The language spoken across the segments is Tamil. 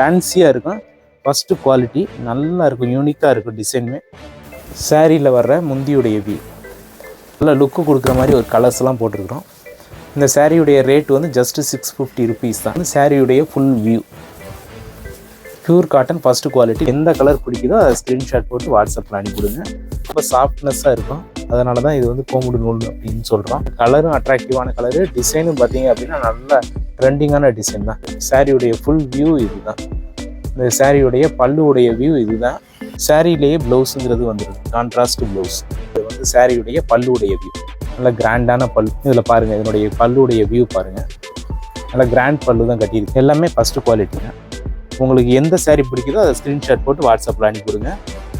ஃபேன்சியாக இருக்கும். ஃபஸ்ட்டு குவாலிட்டி நல்லா இருக்கும். யூனிக்காக இருக்கும் டிசைனுமே சேரீயில் வர்ற முந்தியுடைய வியூ நல்லா லுக்கு கொடுக்குற மாதிரி ஒரு கலர்ஸ்லாம் போட்டிருக்கிறோம். இந்த சேரீயுடைய ரேட் வந்து ஜஸ்ட்டு சிக்ஸ் ஃபிஃப்டி ருபீஸ் தான். சேரீயுடைய full view pure cotton first quality எந்த கலர் பிடிக்குதோ அதை ஸ்க்ரீன்ஷாட் போட்டு வாட்ஸ்அப்பில் அனுப்பிவிடுங்க. ரொம்ப சாஃப்ட்னஸ்ஸாக இருக்கும். அதனால தான் இது வந்து கோமுடு நூல் அப்படின்னு சொல்கிறோம் கலரும் அட்ராக்டிவான கலரு டிசைனும் பார்த்தீங்க அப்படின்னா நல்ல ட்ரெண்டிங்கான டிசைன் தான். சாரியுடைய ஃபுல் வியூ இதுதான். இந்த சாரியுடைய பல்லுடைய வியூ இதுதான். சாரியிலேயே ப்ளவுஸுங்கிறது வந்துடும் கான்ட்ராஸ்ட் ப்ளவுஸ் இது வந்து சாரியுடைய பல்லுடைய வியூ நல்ல கிராண்டான பல் இதில் பாருங்கள் இதனுடைய பல்லுடைய வியூ பாருங்கள் நல்ல கிராண்ட் பல்லு தான் கட்டியிருக்கு. எல்லாமே ஃபஸ்ட்டு குவாலிட்டி உங்களுக்கு எந்த saree பிடிக்குதோ அதை ஸ்க்ரீன்ஷாட் போட்டு வாட்ஸ்அப்பில் அனுப்பிவிடுங்க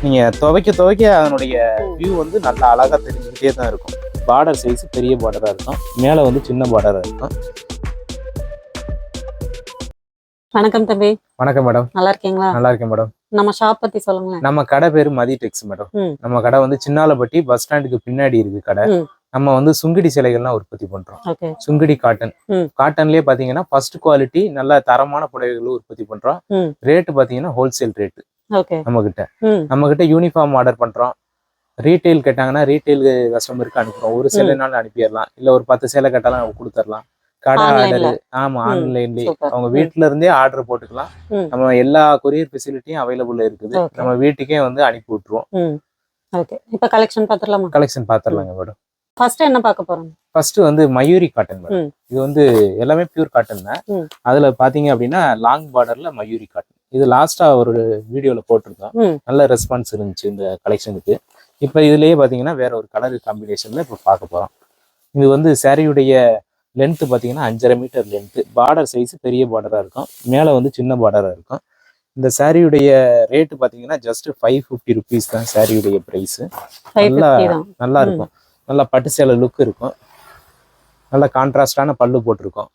நீங்கள் துவைக்க துவைக்க அதனுடைய வியூ வந்து நல்லா அழகாக தெரிஞ்சுக்கிட்டே தான் இருக்கும். பார்டர் சைஸ் பெரிய பார்டராக இருக்கும். மேலே வந்து சின்ன பார்டராக இருக்கும். வணக்கம் தம்பி. வணக்கம் மேடம். நல்லா இருக்கீங்களா? நல்லா இருக்கேன் மேடம். நம்ம ஷாப் பத்தி சொல்லுங்களேன். நம்ம கடை பேர் மதி டெக்ஸ் மேடம். ம். நம்ம கடை வந்து சின்னாலப்பட்டி பஸ் ஸ்டாண்டுக்கு பின்னாடி இருக்கு கடை. ம். நம்ம வந்து சுங்கிடி சிலைகள்லாம் உற்பத்தி பண்றோம். ஓகே. சுங்கிடி காட்டன் ம். காட்டன்லயே பாத்தீங்கன்னா ஃபர்ஸ்ட் குவாலிட்டி நல்ல தரமான புடவைகளும் உற்பத்தி பண்றோம். ம். ரேட்டு பாத்தீங்கன்னா ஹோல்சேல் ரேட்டு நம்ம கிட்ட நம்ம கிட்ட யூனிஃபார்ம் ஆர்டர் பண்றோம். ரீட்டைல் கேட்டாங்கன்னா ரீட்டைல் கஸ்டமருக்கு அனுப்புறோம். ஒரு சேலை நாள் அனுப்பிடலாம். இல்ல ஒரு பத்து சேலை கேட்டாலும் கொடுத்துடலாம். கடை. ஆர்டர் ஆமா. ஆன்லைன்லயே. அவங்க ம். வீட்ல இருந்தே ஆர்டர் போட்டுக்கலாம். நம்ம எல்லா கொரியர் ஃபெசிலிட்டியும் அவைலபிள் இருக்குது. நம்ம வீட்டுக்கே வந்து அனுப்பி விட்டுருவோம். ஓகே இப்போ கலெக்ஷன் பார்த்துடலாமா கலெக்ஷன் பாத்துடலாங்க மேடம். ஃபர்ஸ்ட் என்ன பார்க்க போறோம்? ஃபர்ஸ்ட் வந்து மயூரி காட்டன் மேடம். இது வந்து எல்லாமே பியூர் காட்டன் தான். அதுல பாத்தீங்க அப்படின்னா லாங் பார்டர்ல மயூரி காட்டன் இது லாஸ்டா ஒரு வீடியோல போட்டிருந்தோம். நல்ல ரெஸ்பான்ஸ் இருந்துச்சு இந்த கலெக்ஷனுக்கு இப்போ இதுலயே பாத்தீங்கன்னா வேற ஒரு கலர் காம்பினேஷன்ல இப்போ பார்க்க போறோம். இது வந்து சாரியுடைய லென்த் பாத்தீங்கன்னா அஞ்சரை மீட்டர் லென்த் பார்டர் சைஸ் பெரிய பார்டரா இருக்கும். மேலே வந்து சின்ன பார்டரா இருக்கும். இந்த சாரியுடைய ரேட்டு பாத்தீங்கன்னா ஜஸ்ட் ஃபைவ் ஃபிஃப்டி ருபீஸ் தான் சாரியுடைய ப்ரைஸ் நல்லா நல்லா இருக்கும். நல்லா பட்டு சேலை லுக் இருக்கும். நல்ல கான்ட்ராஸ்டான பல்லு போட்டிருக்கோம்.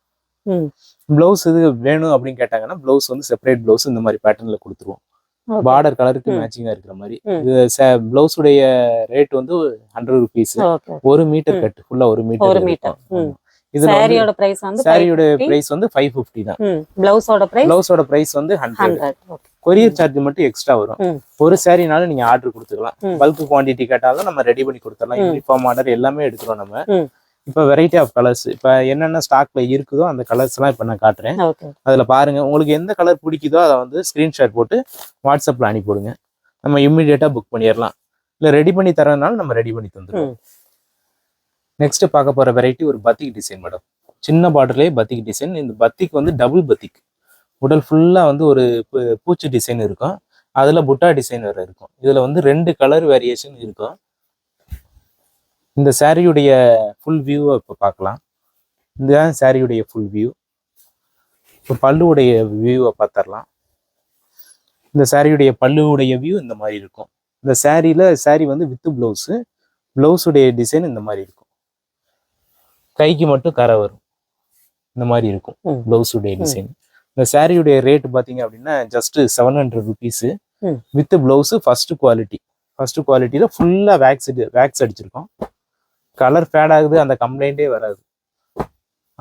ப்ளவுஸ் இது வேணும் அப்படின்னு கேட்டாங்கன்னா ப்ளவுஸ் வந்து செப்பரேட் ப்ளவுஸ் இந்த மாதிரி பேட்டர்ன்ல கொடுத்துருவோம். பார்டர் கலருக்கு. மேட்சிங்கா இருக்கிற மாதிரி. இது ப்ளவுஸுடைய ரேட் வந்து ஹண்ட்ரட் ருபீஸ் ஒரு மீட்டர் ம். கட் ஃபுல்லா ஒரு மீட்டர் வந்து சாரியோட பிரைஸ் வந்து சாரியோட 550. பிரைஸ் வந்து தான். பிளவுஸோட பிரைஸ் ப்ளவுஸோட பிரைஸ் வந்து hundred hundred okay courier charge மட்டும் எக்ஸ்ட்ரா வரும். ஒரு சாரினாலும் நீங்க ஆர்டர் கொடுத்துக்கலாம். பல்க் குவாண்டிட்டி கேட்டாலும் நம்ம ரெடி பண்ணி கொடுத்துடலாம். யூனிஃபார்ம் ஆர்டர் எல்லாமே எடுக்கிறோம் நம்ம. இப்போ வெரைட்டி ஆஃப் கலர்ஸ் இப்போ என்னென்ன ஸ்டாக்ல இருக்குதோ அந்த கலர்ஸ் எல்லாம் இப்போ நான் காட்டுறேன். அதுல பாருங்க உங்களுக்கு எந்த கலர் பிடிக்குதோ அதை வந்து ஸ்கிரீன்ஷாட் போட்டு வாட்ஸ்அப்ல அனுப்பிவிடுங்க. நம்ம இம்மிடியேட்டா புக் பண்ணிடலாம். இல்ல ரெடி பண்ணி தரதுனால நம்ம ரெடி பண்ணி தந்துடுவோம். ம். நெக்ஸ்ட் பார்க்க போற வெரைட்டி ஒரு பத்திக் டிசைன் மேடம் சின்ன பார்டர்லயே பத்திக் டிசைன் இந்த பத்திக் வந்து டபுள் பத்திக் உடல் ஃபுல்லா வந்து ஒரு பூ- பூச்சி டிசைன் இருக்கும். அதுல புட்டா டிசைன் வேற இருக்கும். இதுல வந்து ரெண்டு கலர் வேரியேஷன் இருக்கும். இந்த சாரியுடைய ஃபுல் வியூவை இப்போ பார்க்கலாம். இதுதான் சாரியுடைய ஃபுல் வியூ இப்போ பல்லுவுடைய வியூவை பார்த்துடலாம். இந்த சாரியுடைய பல்லுவுடைய வியூ இந்த மாதிரி இருக்கும். இந்த சாரியில சாரி வந்து வித்து பிளவுஸு பிளவுஸுடைய டிசைன் இந்த மாதிரி இருக்கும். கைக்கு மட்டும் கரை வரும். இந்த மாதிரி இருக்கும். பிளவுஸுடைய டிசைன் இந்த சாரியுடைய ரேட் பார்த்தீங்க அப்படின்னா ஜஸ்ட் செவன் ஹண்ட்ரட் ருபீஸு ம். With blouse first quality first குவாலிட்டியில் ஃபுல்லாக வேக்ஸ் வேக்ஸ் அடிச்சிருக்கோம். கலர் ஃபேட் ஆகுது அந்த கம்ப்ளைண்ட்டே வராது.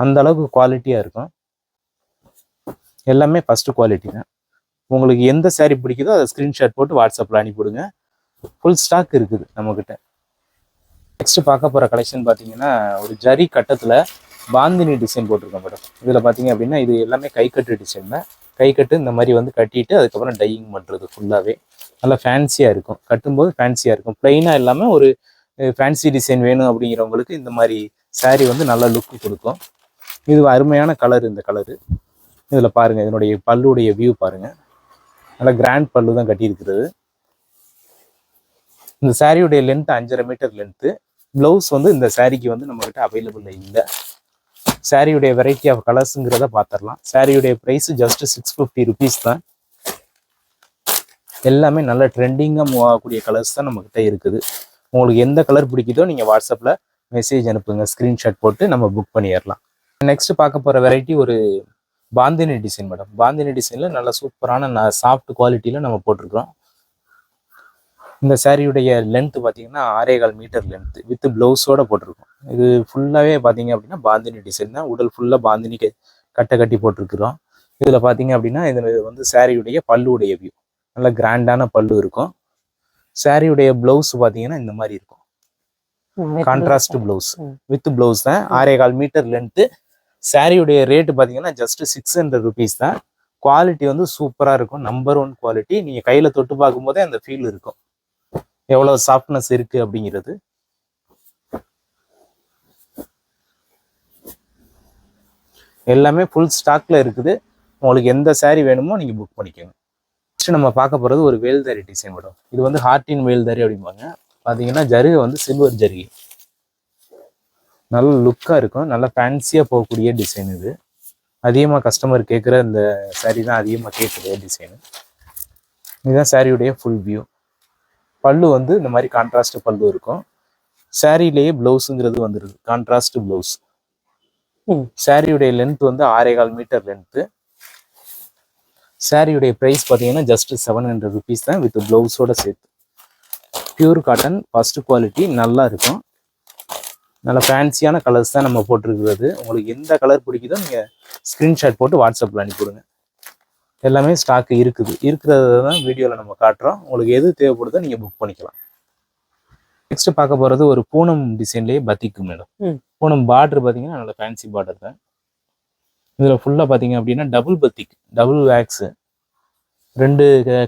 அந்த அளவுக்கு குவாலிட்டியாக இருக்கும். எல்லாமே ஃபஸ்ட்டு குவாலிட்டி தான். உங்களுக்கு எந்த சேரீ பிடிக்குதோ அதை ஸ்க்ரீன்ஷாட் போட்டு வாட்ஸ்அப்பில் அனுப்பிவிடுங்க. ஃபுல் ஸ்டாக் இருக்குது நம்மக்கிட்ட நெக்ஸ்ட் பார்க்க போகிற கலெக்ஷன் பார்த்தீங்கன்னா ஒரு ஜரி கட்டத்தில் பாந்தினி டிசைன் போட்டிருக்கோம் மேடம். இதில் பார்த்தீங்க அப்படின்னா இது எல்லாமே கை டிசைன் தான். கை கட்டு இந்த மாதிரி வந்து கட்டிட்டு அதுக்கப்புறம் டையிங் பண்ணுறது ஃபுல்லாகவே நல்லா ஃபேன்சியாக இருக்கும். கட்டும்போது ஃபேன்சியாக இருக்கும். ப்ளைனாக இல்லாமல் ஒரு ஃபேன்சி டிசைன் வேணும் அப்படிங்கிறவங்களுக்கு இந்த மாதிரி சாரீ வந்து நல்ல லுக்கு கொடுக்கும். இது அருமையான கலர் இந்த கலரு இதில் பாருங்கள் இதனுடைய பல்லுடைய வியூ பாருங்கள் நல்லா கிராண்ட் பல்லு தான் கட்டியிருக்கிறது. இந்த சாரியுடைய லென்த் அஞ்சரை மீட்டர் லென்த்து ப்ளவுஸ் வந்து இந்த சாரிக்கு வந்து நம்மக்கிட்ட அவைலபிள் இல்லை. சாரியுடைய வெரைட்டி ஆஃப் கலர்ஸுங்கிறத பார்த்துடலாம். சாரியுடைய price just six fifty rupees தான். எல்லாமே நல்ல ட்ரெண்டிங்காக மூவ் ஆகக்கூடிய கலர்ஸ் தான் நம்மக்கிட்ட இருக்குது. உங்களுக்கு எந்த கலர் பிடிக்குதோ நீங்கள் வாட்ஸ்அப்பில் மெசேஜ் அனுப்புங்க ஸ்க்ரீன்ஷாட் போட்டு நம்ம புக் பண்ணிடலாம். நெக்ஸ்ட் பார்க்க போகிற வெரைட்டி ஒரு பாந்தினி டிசைன் மேடம் பாந்தினி டிசைனில் நல்லா சூப்பரான சாஃப்ட் குவாலிட்டியில் நம்ம போட்டிருக்கிறோம். இந்த சாரியுடைய லென்த்து பார்த்தீங்கன்னா ஆறே கால் மீட்டர் லென்த்து வித் ப்ளவுஸோட போட்டிருக்கோம். இது ஃபுல்லாகவே பார்த்தீங்க அப்படின்னா பாந்தினி டிசைன் தான். உடல் ஃபுல்லாக பாந்தினி கட்டை கட்டி போட்டிருக்கிறோம். இதில் பார்த்தீங்க அப்படின்னா இதில் வந்து சாரியுடைய பல்லுடைய வியூ நல்ல கிராண்டான பல்லு இருக்கும். சாரியுடைய ப்ளவுஸ் பார்த்தீங்கன்னா இந்த மாதிரி இருக்கும். Contrast blouse. வித் ப்ளவுஸ் தான். ஆறே கால் மீட்டர் லென்த்து சாரியுடைய ரேட்டு பார்த்தீங்கன்னா ஜஸ்ட் சிக்ஸ் ஹண்ட்ரட் ருபீஸ் தான். குவாலிட்டி வந்து சூப்பராக இருக்கும். நம்பர் ஒன் குவாலிட்டி நீங்கள் கையில் தொட்டு பார்க்கும்போதே அந்த ஃபீல் இருக்கும். எவ்வளோ சாஃப்ட்னஸ் இருக்குது அப்படிங்கிறது. எல்லாமே ஃபுல் ஸ்டாக்ல இருக்குது. உங்களுக்கு எந்த saree வேணுமோ நீங்கள் புக் பண்ணிக்கோங்க. நெக்ஸ்ட் நம்ம பார்க்க போகிறது ஒரு வேல்தாரி டிசைன் மேடம் இது வந்து ஹார்டின் வேல்தாரி அப்படிம்பாங்க. பார்த்தீங்கன்னா ஜருகை வந்து சில்வர் ஜருகை. நல்ல லுக்காக இருக்கும். நல்ல ஃபேன்சியாக போகக்கூடிய டிசைன் இது. அதிகமாக கஸ்டமர் கேட்குற இந்த saree தான் அதிகமாக கேட்குற டிசைனு இதுதான் சாரியுடைய ஃபுல் வியூ பல்லு வந்து இந்த மாதிரி கான்ட்ராஸ்ட் பல்லு இருக்கும். சாரிலேயே ப்ளவுஸுங்கிறது வந்துருது. Contrast blouse. சாரியுடைய லென்த் வந்து ஆறே கால் மீட்டர் லென்த்து சாரியுடைய ப்ரைஸ் பார்த்தீங்கன்னா ஜஸ்ட் செவன் ஹண்ட்ரட் ருபீஸ் தான் வித் ப்ளவுஸோட சேர்த்து. பியூர் காட்டன் ஃபர்ஸ்ட் குவாலிட்டி நல்லா இருக்கும். நல்ல ஃபேன்சியான கலர்ஸ் தான் நம்ம போட்டிருக்கிறது. உங்களுக்கு எந்த கலர் பிடிக்குதோ நீங்கள் ஸ்க்ரீன்ஷாட் போட்டு வாட்ஸ்அப்பில் அனுப்பிவிடுங்க. எல்லாமே ஸ்டாக் இருக்குது. இருக்கிறத தான் வீடியோவில் நம்ம காட்டுறோம். உங்களுக்கு எது தேவைப்படுதோ நீங்கள் புக் பண்ணிக்கலாம். நெக்ஸ்ட் பார்க்க போகிறது ஒரு பூனம் டிசைன்லேயே பத்திக்கு மேடம். பூனம் பார்டர் பார்த்தீங்கன்னா நல்ல ஃபேன்சி பார்டர் தான். இதில் ஃபுல்லாக பார்த்தீங்க அப்படின்னா டபுள் பத்திக் டபுள் வேக்ஸு ரெண்டு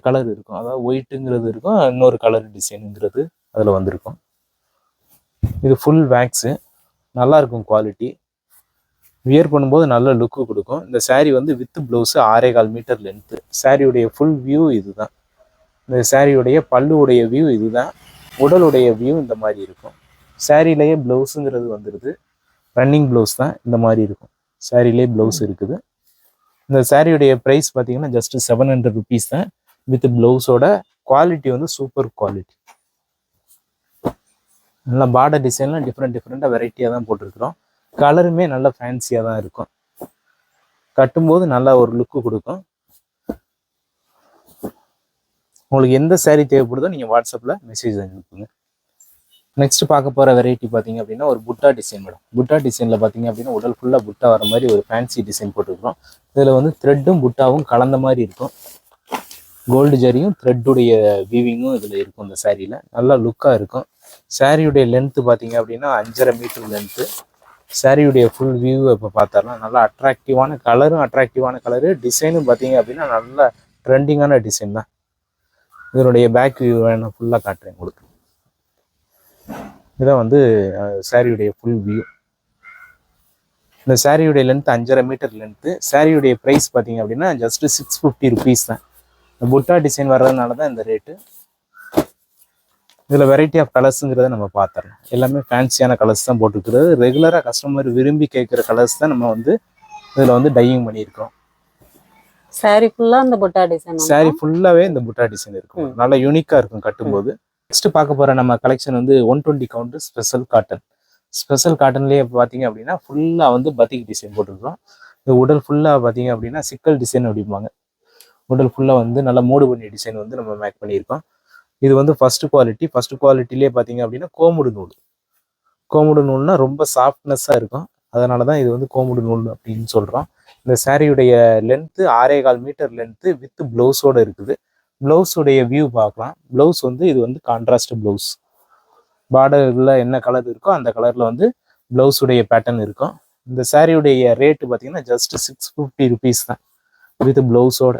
கலர் இருக்கும். அதாவது ஒயிட்டுங்கிறது இருக்கும் இன்னொரு கலர் டிசைனுங்கிறது அதில் வந்திருக்கும். இது ஃபுல் வேக்ஸு நல்லாயிருக்கும் குவாலிட்டி வியர் பண்ணும்போது நல்ல லுக்கு கொடுக்கும். இந்த சாரீ வந்து வித் ப்ளவுஸு ஆறே கால் மீட்டர் லென்த்து சாரியுடைய ஃபுல் வியூ இதுதான். இந்த சாரியுடைய பல்லுடைய வியூ இதுதான். உடலுடைய வியூ இந்த மாதிரி இருக்கும். சாரிலேயே ப்ளவுஸுங்கிறது வந்துடுது ரன்னிங் ப்ளவுஸ் தான் இந்த மாதிரி இருக்கும். சாரிலேயே ப்ளவுஸ் இருக்குது. இந்த சாரியுடைய ப்ரைஸ் பார்த்தீங்கன்னா ஜஸ்ட் செவன் ஹண்ட்ரட் ருபீஸ் தான். வித் ப்ளவுஸோட குவாலிட்டி வந்து சூப்பர் குவாலிட்டி நல்லா பார்டர் டிசைன்லாம் டிஃப்ரெண்ட் டிஃப்ரெண்ட்டாக வெரைட்டியாக தான் போட்டிருக்கிறோம். கலருமே நல்ல ஃபேன்சியாக தான் இருக்கும். கட்டும்போது நல்லா ஒரு லுக்கு கொடுக்கும். உங்களுக்கு எந்த சேரீ தேவைப்படுதோ நீங்கள் வாட்ஸ்அப்பில் மெசேஜ் அனுப்புங்க. நெக்ஸ்ட் பார்க்க போகிற வெரைட்டி பார்த்தீங்க அப்படின்னா ஒரு புட்டா டிசைன் மேடம் புட்டா டிசைனில் பார்த்தீங்க அப்படின்னா உடல் ஃபுல்லாக புட்டா வர மாதிரி ஒரு ஃபேன்சி டிசைன் போட்டிருக்கிறோம். இதில் வந்து த்ரெட்டும் புட்டாவும் கலந்த மாதிரி இருக்கும். கோல்டு ஜரியும் த்ரெட்டுடைய வீவிங்கும் இதில் இருக்கும் இந்த சாரியில் நல்லா லுக்காக இருக்கும். சாரியுடைய லென்த்து பார்த்தீங்க அப்படின்னா அஞ்சரை மீட்டர் லென்த்து சாரியுடைய ஃபுல் வியூ இப்போ பார்த்தாலும் நல்லா அட்ராக்டிவான கலரும் அட்ராக்டிவான கலரு டிசைனும் பார்த்தீங்க அப்படின்னா நல்ல ட்ரெண்டிங்கான டிசைன் தான். இதனுடைய பேக் வியூ வேணும். ஃபுல்லாக காட்டுறேன் உங்களுக்கு இதான் வந்து சாரியுடைய ஃபுல் வியூ இந்த சாரியுடைய லென்த் அஞ்சரை மீட்டர் லென்த்து சாரியுடைய ப்ரைஸ் பார்த்தீங்க அப்படின்னா ஜஸ்ட் சிக்ஸ் ஃபிஃப்டி ருபீஸ் தான். இந்த புட்டா டிசைன் வர்றதுனால தான் இந்த ரேட்டு இதில் வெரைட்டி ஆஃப் கலர்ஸுங்கிறத நம்ம பார்த்துடலாம். எல்லாமே ஃபேன்சியான கலர்ஸ் தான் போட்டுருக்கிறது. ரெகுலராக கஸ்டமர் விரும்பி கேட்குற கலர்ஸ் தான் நம்ம வந்து இதில் வந்து டையிங் பண்ணியிருக்கோம் சாரி ஃபுல்லா அந்த புட்டா டிசைன் சாரி ஃபுல்லாகவே இந்த புட்டா டிசைன் இருக்கும். நல்லா யூனிக்காக இருக்கும் கட்டும்போது. நெக்ஸ்ட் பார்க்க போகிற நம்ம கலெக்ஷன் வந்து one twenty count special cotton special காட்டன்லேயே பார்த்தீங்க அப்படின்னா ஃபுல்லாக வந்து பத்திக் டிசைன் போட்டிருக்கிறோம். இந்த உடல் ஃபுல்லாக பார்த்தீங்க அப்படின்னா சிக்கல் டிசைன் அப்படிம்பாங்க. உடல் ஃபுல்லாக வந்து நல்லா மூடு பண்ணி டிசைன் வந்து நம்ம மேக் பண்ணியிருக்கோம். இது வந்து ஃபர்ஸ்ட் குவாலிட்டி ஃபஸ்ட்டு குவாலிட்டிலே பார்த்தீங்க அப்படின்னா கோமுடு நூல். கோமுடு நூல்னா ரொம்ப சாஃப்ட்னஸ்ஸாக இருக்கும். அதனால தான் இது வந்து கோமுடு நூல் அப்படின்னு சொல்கிறோம் இந்த சாரியுடைய லென்த்து ஆறே கால் மீட்டர் லென்த்து வித் ப்ளவுஸோட இருக்குது. ப்ளவுஸுடைய வியூ பார்க்கலாம். ப்ளவுஸ் வந்து இது வந்து கான்ட்ராஸ்ட் ப்ளவுஸ் பார்டரில் என்ன கலர் இருக்கோ அந்த கலரில் வந்து ப்ளவுஸுடைய பேட்டர்ன் இருக்கும். இந்த சாரியுடைய ரேட்டு பார்த்தீங்கன்னா ஜஸ்ட் சிக்ஸ் ஃபிஃப்டி ருபீஸ் தான். வித் ப்ளவுஸோட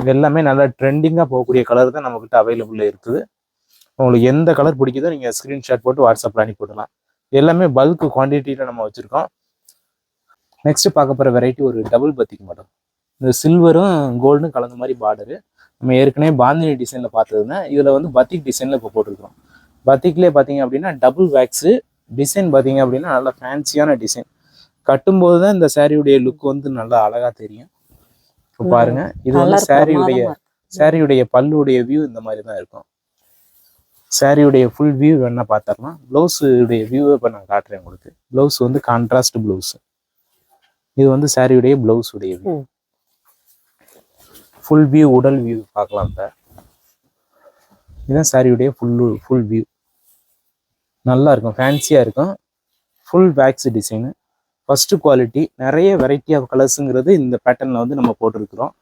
இது எல்லாமே நல்லா ட்ரெண்டிங்காக போகக்கூடிய கலர் தான் நம்மக்கிட்ட அவைலபிளில் இருக்குது. உங்களுக்கு எந்த கலர் பிடிக்குதோ நீங்கள் ஸ்க்ரீன்ஷாட் போட்டு வாட்ஸ்அப்பில் அனுப்பிவிடலாம். எல்லாமே பல்க் குவான்டிட்டியில் நம்ம வச்சுருக்கோம். நெக்ஸ்ட் பார்க்க போகிற வெரைட்டி ஒரு டபுள் பத்திக் மாடல் இந்த சில்வரும் கோல்டும் கலந்த மாதிரி பார்டரு. நம்ம ஏற்கனவே பாந்தினி டிசைனில் பார்த்ததுன்னா இதில் வந்து பத்திக் டிசைனில் இப்போ போட்டிருக்கிறோம். பத்திக்லேயே பார்த்தீங்க அப்படின்னா டபுள் வேக்ஸு டிசைன் பார்த்தீங்க அப்படின்னா நல்லா ஃபேன்சியான டிசைன் கட்டும்போது தான் இந்த சாரியுடைய லுக் வந்து நல்லா அழகாக தெரியும். இப்போ. பாருங்க இது வந்து சாரியுடைய சாரியுடைய பல்லுடைய வியூ இந்த மாதிரி தான் இருக்கும். சாரியுடைய ஃபுல் வியூ வேணா பார்த்துடலாம் ப்ளவுஸுடைய வியூவை இப்போ நான் காட்டுறேன் உங்களுக்கு. ப்ளவுஸ் வந்து கான்ட்ராஸ்ட் ப்ளவுஸ் இது வந்து சாரியுடைய ப்ளவுஸுடைய வியூ. ஃபுல் வியூ உடல் வியூ பார்க்கலாம் இப்போ. இதுதான் சாரியுடைய ஃபுல் ஃபுல் வியூ நல்லா இருக்கும் ஃபேன்சியாக இருக்கும். Full wax design first quality நிறைய வெரைட்டி ஆஃப் கலர்ஸுங்கிறது இந்த பேட்டர்னில் வந்து நம்ம போட்டிருக்கிறோம்.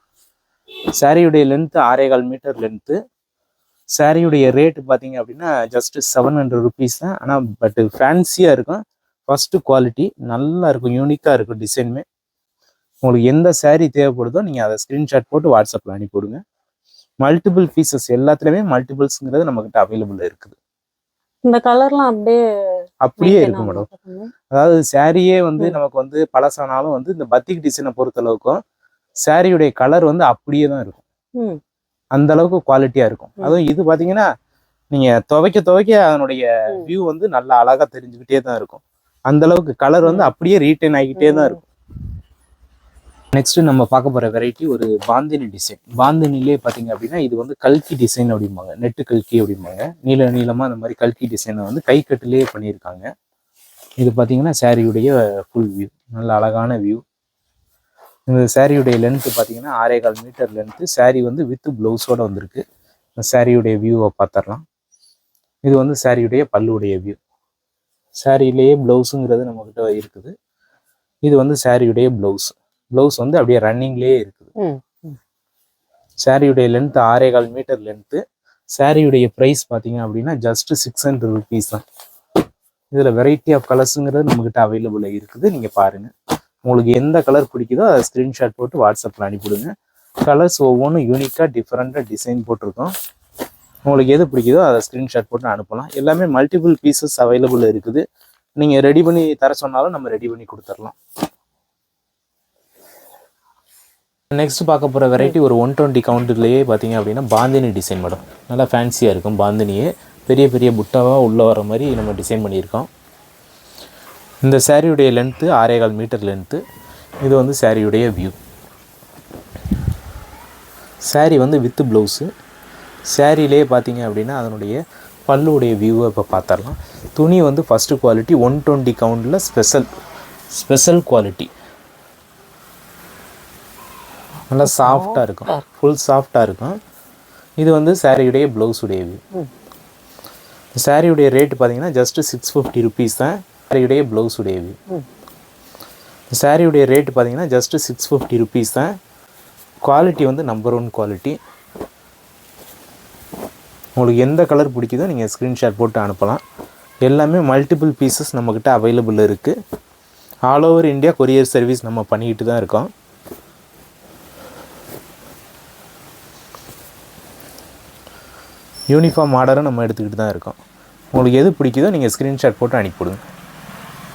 சாரியுடைய லென்த்து ஆறேகால் மீட்டர் லென்த்து சாரியுடைய ரேட்டு பார்த்தீங்க அப்படின்னா ஜஸ்ட் செவன் ஹண்ட்ரட் ருபீஸ் தான். ஆனால் பட் ஃபேன்சியாக இருக்கும். ஃபஸ்ட்டு குவாலிட்டி நல்லா இருக்கும் யூனிக்காக இருக்கும் டிசைனுமே உங்களுக்கு எந்த saree தேவைப்படுதோ நீங்கள் அதை ஸ்க்ரீன்ஷாட் போட்டு வாட்ஸ்அப்பில் அனுப்பிவிடுங்க மல்டிபிள் பீசஸ் எல்லாத்துலேயுமே மல்டிபிள்ஸுங்கிறது நம்மக்கிட்ட அவைலபிள் இருக்குது இந்த கலர்லாம் அப்படியே அப்படியே இருக்கும் மேடம். அதாவது சாரியே வந்து. நமக்கு வந்து பழசானாலும் வந்து இந்த பத்திக் டிசைனை பொறுத்த அளவுக்கும் சாரியுடைய கலர் வந்து அப்படியே தான் இருக்கும். அந்த அளவுக்கு குவாலிட்டியா இருக்கும். அதுவும் இது பாத்தீங்கன்னா நீங்க துவைக்க துவைக்க அதனுடைய. வியூ வந்து நல்லா அழகா தெரிஞ்சுக்கிட்டே தான் இருக்கும் அந்த அளவுக்கு கலர் வந்து அப்படியே ரீட்டைன் ஆகிட்டே தான். இருக்கும் நெக்ஸ்ட் நம்ம பார்க்க போகிற வெரைட்டி ஒரு பாந்தினி டிசைன் பாந்தினிலே பார்த்தீங்க அப்படின்னா இது வந்து கல்கி டிசைன் அப்படிம்பாங்க. நெட்டு கல்கி அப்படிம்பாங்க. நீல நீளமாக அந்த மாதிரி கல்கி டிசைனை வந்து கை கட்டுலேயே பண்ணியிருக்காங்க. இது பார்த்தீங்கன்னா சாரியுடைய ஃபுல் வியூ நல்ல அழகான வியூ இந்த சாரியுடைய லென்த்து பார்த்தீங்கன்னா ஆறேகால் மீட்டர் லென்த்து சாரி வந்து வித்து ப்ளவுஸோட வந்திருக்கு. இந்த சாரியுடைய வியூவை பார்த்துடலாம் இது வந்து சாரியுடைய பல்லுடைய வியூ சாரியிலேயே ப்ளவுஸுங்கிறது நம்மக்கிட்ட இருக்குது. இது வந்து சாரியுடைய ப்ளவுஸ் ப்ளவுஸ் வந்து அப்படியே ரன்னிங்லேயே இருக்குது. சாரியுடைய லென்த் ஆறேகால் மீட்டர் லென்த்து சாரியுடைய ப்ரைஸ் பார்த்தீங்க அப்படின்னா ஜஸ்ட் சிக்ஸ் ஹண்ட்ரட் ருபீஸ் தான். இதில் வெரைட்டி ஆஃப் கலர்ஸுங்கிறது நம்மக்கிட்ட அவைலபிளாக இருக்குது. நீங்கள் பாருங்கள் உங்களுக்கு எந்த கலர் பிடிக்குதோ அதை ஸ்க்ரீன்ஷாட் போட்டு வாட்ஸ்அப்பில் அனுப்பிவிடுங்க. கலர்ஸ் ஒவ்வொன்றும் யூனிக்காக டிஃப்ரெண்ட்டாக டிசைன் போட்டிருக்கோம். உங்களுக்கு எது பிடிக்குதோ அதை ஸ்க்ரீன்ஷாட் போட்டு அனுப்பலாம். எல்லாமே மல்டிபிள் பீசஸ் அவைலபிள் இருக்குது. நீங்கள் ரெடி பண்ணி தர சொன்னாலும் நம்ம ரெடி பண்ணி கொடுத்துடலாம். நெக்ஸ்ட் பார்க்க போகிற வெரைட்டி ஒரு ஒன் டுவெண்ட்டி கவுண்ட்லேயே பார்த்தீங்க அப்படின்னா பாந்தினி டிசைன் மேடம் நல்லா ஃபேன்சியாக இருக்கும் பாந்தினியே. பெரிய பெரிய புட்டாவாக உள்ளே வர மாதிரி நம்ம டிசைன் பண்ணியிருக்கோம். இந்த சாரியுடைய லென்த்து ஆறேகால் மீட்டர் லென்த்து இது வந்து சாரியுடைய வியூ saree வந்து வித்து ப்ளவுஸு சாரிலே பார்த்தீங்க அப்படின்னா அதனுடைய பல்லுடைய வியூவை இப்போ பார்த்துடலாம். துணி வந்து ஃபஸ்ட்டு குவாலிட்டி ஒன் டுவெண்ட்டி கவுண்டில் ஸ்பெஷல் ஸ்பெஷல் குவாலிட்டி நல்லா சாஃப்டாக இருக்கும். ஃபுல் சாஃப்டாக இருக்கும். இது வந்து சாரியுடைய ப்ளவுஸுடைய வியூ. சாரியுடைய ரேட் பார்த்தீங்கன்னா ஜஸ்ட் சிக்ஸ் ஃபிஃப்டி ருபீஸ் தான் சாரியுடைய ப்ளவுஸுடைய வியூ. சாரியுடைய ரேட் பார்த்தீங்கன்னா ஜஸ்ட் சிக்ஸ் ஃபிஃப்டி ருபீஸ் தான். குவாலிட்டி வந்து நம்பர் ஒன் குவாலிட்டி உங்களுக்கு எந்த கலர் பிடிக்குதோ நீங்கள் ஸ்க்ரீன்ஷாட் போட்டு அனுப்பலாம். எல்லாமே மல்டிபிள் பீசஸ் நம்மக்கிட்ட அவைலபிள் இருக்குது all over India courier service நம்ம பண்ணிக்கிட்டு தான் இருக்கோம். யூனிஃபார்ம் ஆர்டரும் நம்ம எடுத்துக்கிட்டு தான் இருக்கோம். உங்களுக்கு எது பிடிக்குதோ நீங்கள் ஸ்க்ரீன்ஷாட் போட்டு அனுப்பிவிடுங்க.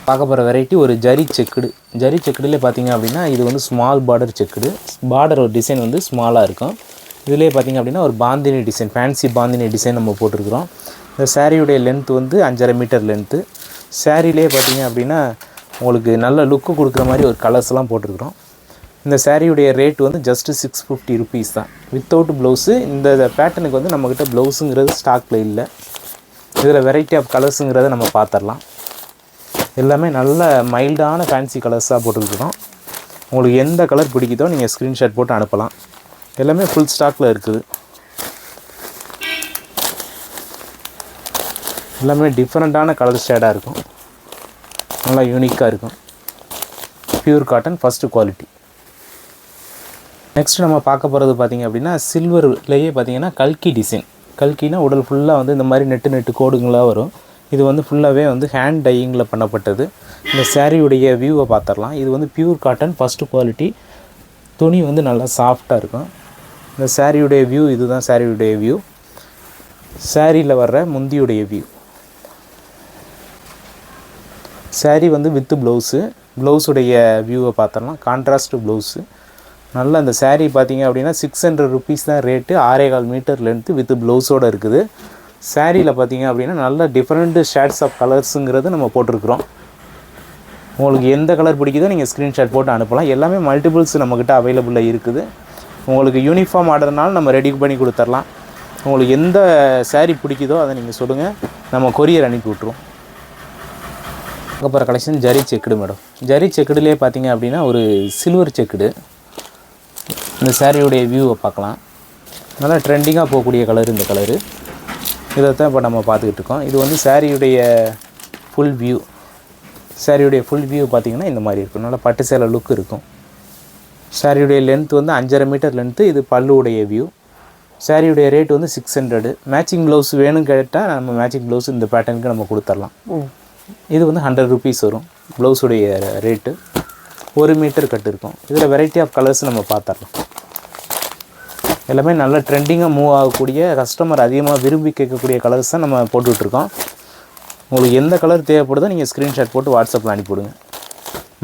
பார்க்க போகிற வெரைட்டி ஒரு ஜரி செக்குடு ஜரி செக்குடுலேயே பார்த்தீங்க அப்படின்னா இது வந்து ஸ்மால் பார்டர் செக்குடு பார்டர் ஒரு டிசைன் வந்து ஸ்மாலாக இருக்கும். இதுலேயே பார்த்தீங்க அப்படின்னா ஒரு bandhani design fancy bandhani design நம்ம போட்டிருக்கிறோம். இந்த சாரியுடைய லென்த் வந்து அஞ்சரை மீட்டர் லென்த்து சாரிலே பார்த்தீங்க அப்படின்னா உங்களுக்கு நல்ல லுக்கு கொடுக்குற மாதிரி ஒரு கலர்ஸ்லாம் போட்டிருக்கிறோம். இந்த சாரியுடைய ரேட் வந்து ஜஸ்ட்டு சிக்ஸ் ஃபிஃப்டி ருபீஸ் தான். வித்தவுட் ப்ளவுஸு இந்த பேட்டர்னுக்கு வந்து நம்மக்கிட்ட ப்ளவுஸுங்கிறது ஸ்டாக்கில் இல்லை. இதில் வெரைட்டி ஆஃப் கலர்ஸுங்கிறத நம்ம பார்த்துடலாம் எல்லாமே நல்ல மைல்டான ஃபேன்சி கலர்ஸாக போட்டுருக்குறோம் உங்களுக்கு எந்த கலர் பிடிக்குதோ நீங்கள் ஸ்க்ரீன்ஷாட் போட்டு அனுப்பலாம். எல்லாமே ஃபுல் ஸ்டாக்கில் இருக்குது. எல்லாமே டிஃப்ரெண்ட்டான கலர் ஷேடாக இருக்கும். நல்லா யூனிக்காக இருக்கும். Pure cotton first quality next நம்ம பார்க்க போகிறது பார்த்தீங்க அப்படின்னா சில்வர்லேயே பார்த்திங்கன்னா கல்கி டிசைன் கல்கினா உடல் ஃபுல்லாக வந்து இந்த மாதிரி நெட்டு நெட்டு கோடுங்களாக வரும். இது வந்து ஃபுல்லாகவே வந்து ஹேண்ட் டையிங்கில் பண்ணப்பட்டது. இந்த சாரியுடைய வியூவை பார்த்துடலாம். இது வந்து பியூர் காட்டன் ஃபஸ்ட்டு குவாலிட்டி துணி வந்து நல்லா சாஃப்டாக இருக்கும். இந்த சாரியுடைய வியூ இதுதான் சாரியுடைய வியூ சாரியில் வர்ற முந்தியுடைய வியூ saree வந்து வித்து ப்ளவுஸு ப்ளவுஸுடைய வியூவை பார்த்தோம்னா கான்ட்ராஸ்ட் ப்ளவுஸு நல்லா அந்த saree பார்த்தீங்க அப்படின்னா சிக்ஸ் ஹண்ட்ரட் ருபீஸ் தான் ரேட்டு ஆறேகால் மீட்டர் லென்த்து வித் ப்ளவுஸோடு இருக்குது. சாரியில் பார்த்தீங்க அப்படின்னா நல்ல டிஃப்ரெண்ட்டு ஷேட்ஸ் ஆஃப் கலர்ஸுங்கிறது நம்ம போட்டிருக்கிறோம். உங்களுக்கு எந்த கலர் பிடிக்குதோ நீங்கள் ஸ்க்ரீன்ஷாட் போட்டு அனுப்பலாம். எல்லாமே மல்டிபிள்ஸ் நம்மக்கிட்ட அவைலபிளாக இருக்குது. உங்களுக்கு யூனிஃபார்ம் ஆர்டர்னாலும் நம்ம ரெடி பண்ணி கொடுத்துர்லாம் உங்களுக்கு எந்த சேரீ பிடிக்குதோ அதை நீங்கள் சொல்லுங்கள் நம்ம கொரியர் அனுப்பி விட்ருவோம் அதுக்கப்புறம் collection zari checked madam zari செக்குடுலேயே பார்த்தீங்க அப்படின்னா ஒரு சில்வர் செக்குடு இந்த சாரியுடைய வியூவை பார்க்கலாம். நல்லா ட்ரெண்டிங்காக போகக்கூடிய கலர் இந்த கலரு இதை தான் இப்போ நம்ம பார்த்துக்கிட்டு இருக்கோம். இது வந்து சாரியுடைய ஃபுல் வியூ சாரியுடைய ஃபுல் வியூ பார்த்தீங்கன்னா இந்த மாதிரி இருக்கும். நல்லா பட்டு சேலை லுக் இருக்கும். சாரியுடைய லென்த் வந்து அஞ்சரை மீட்டர் லென்த்து இது பல்லுடைய வியூ சாரியுடைய ரேட் வந்து சிக்ஸ் ஹண்ட்ரடு மேட்சிங் ப்ளவுஸ் வேணும் கேட்டால் நம்ம மேட்சிங் ப்ளவுஸ் இந்த பேட்டர்னுக்கு நம்ம கொடுத்துர்லாம் இது வந்து ஹண்ட்ரட் ருபீஸ் வரும். ப்ளவுஸுடைய ரேட்டு ஒரு மீட்டர் கட்டு இருக்கும். இதில் வெரைட்டி ஆஃப் கலர்ஸ் நம்ம பார்த்துடலாம் எல்லாமே நல்ல ட்ரெண்டிங்காக மூவ் ஆகக்கூடிய கஸ்டமர் அதிகமாக விரும்பி கேட்கக்கூடிய கலர்ஸ் தான் நம்ம போட்டுட்ருக்கோம். உங்களுக்கு எந்த கலர் தேவைப்படுதோ நீங்கள் ஸ்க்ரீன்ஷாட் போட்டு வாட்ஸ்அப்பில் அனுப்பிவிடுங்க.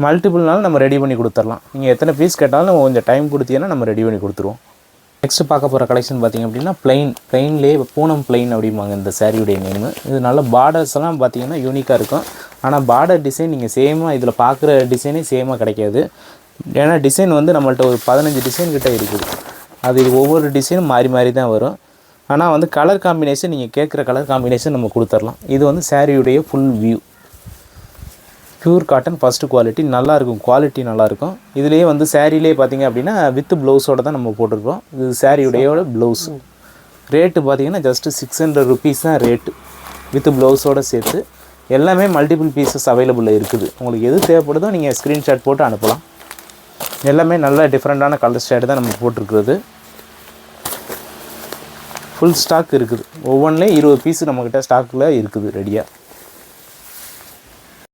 மல்டிபிள்னாலும் நம்ம ரெடி பண்ணி கொடுத்துர்லாம் நீங்கள் எத்தனை பீஸ் கேட்டாலும் நம்ம கொஞ்சம் டைம் கொடுத்தீங்கன்னா நம்ம ரெடி பண்ணி கொடுத்துருவோம். நெக்ஸ்ட்டு பார்க்க போகிற கலெக்ஷன் பார்த்திங்க அப்படின்னா பிளைன் பிளெயின்லேயே பூனம் ப்ளைன் அப்படிம்பாங்க இந்த சாரியுடைய நேமு இது நல்ல பார்டர்ஸ் எல்லாம் பார்த்தீங்கன்னா யூனிக்காக இருக்கும். ஆனால் பார்டர் டிசைன் நீங்கள் சேமாக இதில் பார்க்குற டிசைனே சேமாக கிடைக்காது. ஏன்னா டிசைன் வந்து நம்மள்ட்ட ஒரு பதினஞ்சு டிசைன் கிட்ட இருக்குது. அது ஒவ்வொரு டிசைனும் மாறி மாறி தான் வரும். ஆனால் வந்து கலர் காம்பினேஷன் நீங்கள் கேட்குற கலர் காம்பினேஷன் நம்ம கொடுத்துர்லாம். இது வந்து சாரியுடைய full view pure cotton first quality நல்லா இருக்கும். குவாலிட்டி நல்லாயிருக்கும் இதுலேயே வந்து சாரீலே பார்த்தீங்க அப்படின்னா வித் ப்ளவுஸோட தான் நம்ம போட்டிருக்கோம். இது சாரியுடையோட ப்ளவுஸ் ரேட்டு பார்த்தீங்கன்னா ஜஸ்ட்டு சிக்ஸ் ஹண்ட்ரட் ருபீஸ் தான் ரேட்டு வித் ப்ளவுஸோட சேர்த்து எல்லாமே மல்டிபிள் பீசஸ் அவைலபிளில் இருக்குது. உங்களுக்கு எது தேவைப்படுதோ நீங்கள் ஸ்க்ரீன்ஷாட் போட்டு அனுப்பலாம். எல்லாமே நல்ல டிஃப்ரெண்ட்டான கலர் ஷேடு தான் நம்ம போட்டிருக்கிறது. ஃபுல் ஸ்டாக் இருக்குது. ஒவ்வொன்றிலையும் இருபது பீஸு நம்மக்கிட்ட ஸ்டாக்கில் இருக்குது ரெடியாக